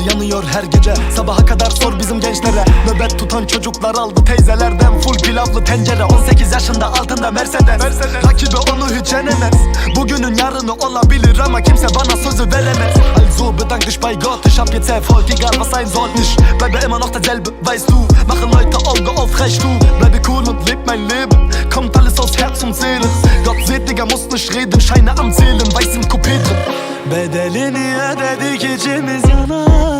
yanıyor her gece. Sabaha kadar sor bizim gençlere. Nöbet tutan çocuklar aldı teyzelerden. Full pilavlı tencere. 18 yaşında altında Mercedes, Rakibi onu hiç yenemez. Bugünün yarını olabilir ama kimse bana sözü veremez. Also bedank dich bei Gott Ich hab jetzt Erfolg, egal was sein soll Ich bleibe immer noch derselbe, weißt du Machen Leute Auge auf, recht du Bleibe cool und leb mein Leben Kommt alles aus Herz und Seele Gott seht, Digga, muss nicht reden Scheine am Zählen, weiß im Coupé drin Bedelini ödedik içimiz yana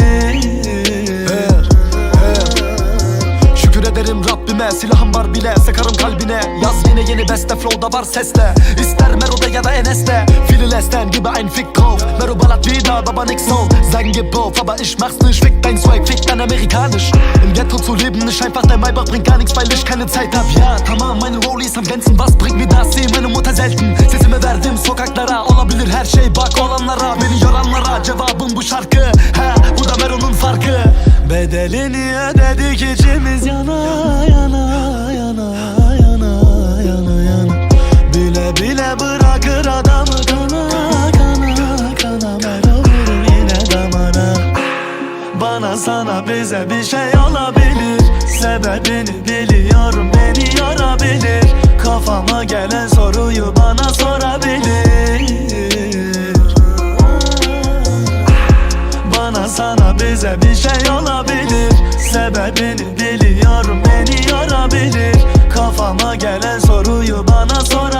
Rabbime silahım var bile Sıkarım kalbine. Yaz yine yeni beste flow'da var sesle İster Mero'da ya da Enes'te. Viele lästern gibi ein Fick drauf. Mero ballert wieder, aber nix so Sagen gib auf, aber ich mach's nicht Fick. Dein Swag, fick dein Amerikanisch. Im Ghetto zu leben ist einfach der Maybach Bringt gar nichts, weil ich keine Zeit hab. Ja, tamam meine Rollies am Glänzen Was bringt mir Bedelini ödedik içimiz yana yana yana yana yana yana? Bile bile bırakır adamı kana kana kana Mero vurur yine damara Bana sana bize bir şey olabilir. Sebebini biliyorum beni yorabilir. Kafama gelen soruyu bana sorabilir. Bana sana bize bir şey olabilir Sebebini biliyorum beni yorabilir Kafama gelen soruyu bana sorabilir